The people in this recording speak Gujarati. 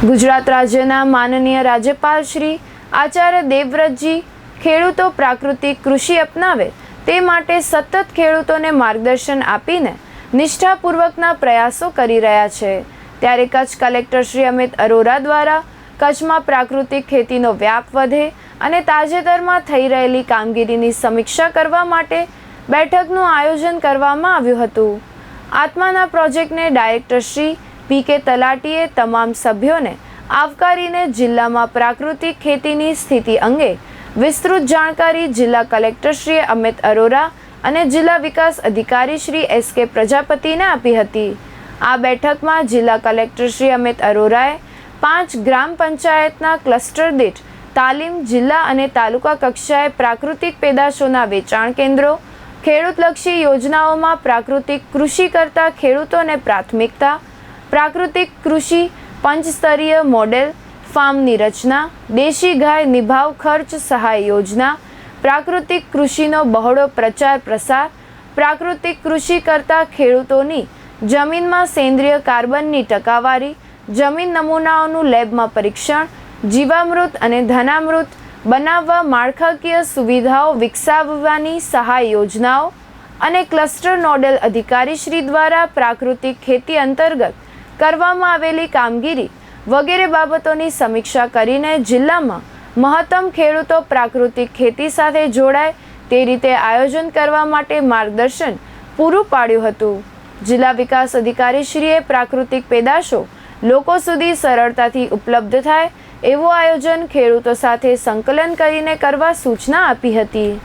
ગુજરાત રાજ્યના માનનીય રાજ્યપાલ શ્રી આચાર્ય દેવવ્રતજી ખેડૂતો પ્રાકૃતિક કૃષિ અપનાવે તે માટે સતત ખેડૂતોને માર્ગદર્શન આપીને નિષ્ઠાપૂર્વકના પ્રયાસો કરી રહ્યા છે. ત્યારે કચ્છ કલેક્ટર શ્રી અમિત અરોરા દ્વારા કચ્છમાં પ્રાકૃતિક ખેતીનો વ્યાપ વધે અને તાજેતરમાં થઈ રહેલી કામગીરીની સમીક્ષા કરવા માટે બેઠકનું આયોજન કરવામાં આવ્યું હતું. આત્માના પ્રોજેક્ટને ડાયરેક્ટર શ્રી પી કે તલાટીએ તમામ સભ્યોને આવકારીને જિલ્લામાં પ્રાકૃતિક ખેતીની સ્થિતિ અંગે વિસ્તૃત જાણકારી જિલ્લા કલેક્ટરશ્રી અમિત અરોરા અને જિલ્લા વિકાસ અધિકારી શ્રી એસ કે પ્રજાપતિને આપી હતી. આ બેઠકમાં જિલ્લા કલેક્ટર શ્રી અમિત અરોરાએ પાંચ ગ્રામ પંચાયતના ક્લસ્ટર દીઠ તાલીમ જિલ્લા અને તાલુકા કક્ષાએ પ્રાકૃતિક પેદાશોના વેચાણ કેન્દ્રો, ખેડૂતલક્ષી યોજનાઓમાં પ્રાકૃતિક કૃષિ કરતા ખેડૂતોને પ્રાથમિકતા પ્રાકૃતિક કૃષિ, પંચસ્તરીય મોડેલ, ફાર્મની રચના, દેશી ગાય નિભાવ ખર્ચ સહાય યોજના, પ્રાકૃતિક કૃષિનો બહોળો પ્રચાર પ્રસાર, પ્રાકૃતિક કૃષિ કરતા ખેડૂતોની જમીનમાં સેન્દ્રિય કાર્બનની ટકાવારી, જમીન નમૂનાઓનું લેબમાં પરીક્ષણ, જીવામૃત અને ધનામૃત, બનાવવા માળખાકીય સુવિધાઓ વિકસાવવાની સહાય યોજનાઓ અને ક્લસ્ટર નોડલ અધિકારી શ્રી દ્વારા પ્રાકૃતિક ખેતી અંતર્ગત કરવામાં આવેલી કામગીરી વગેરે બાબતોની સમીક્ષા કરીને જિલ્લામાં મહત્તમ ખેડૂતો પ્રાકૃતિક ખેતી સાથે જોડાય તે રીતે આયોજન કરવા માટે માર્ગદર્શન પૂરું પાડ્યું હતું. જિલ્લા વિકાસ અધિકારીશ્રીએ પ્રાકૃતિક પેદાશો લોકો સુધી સરળતાથી ઉપલબ્ધ થાય એવું આયોજન ખેડૂતો સાથે સંકલન કરીને કરવા સૂચના આપી હતી.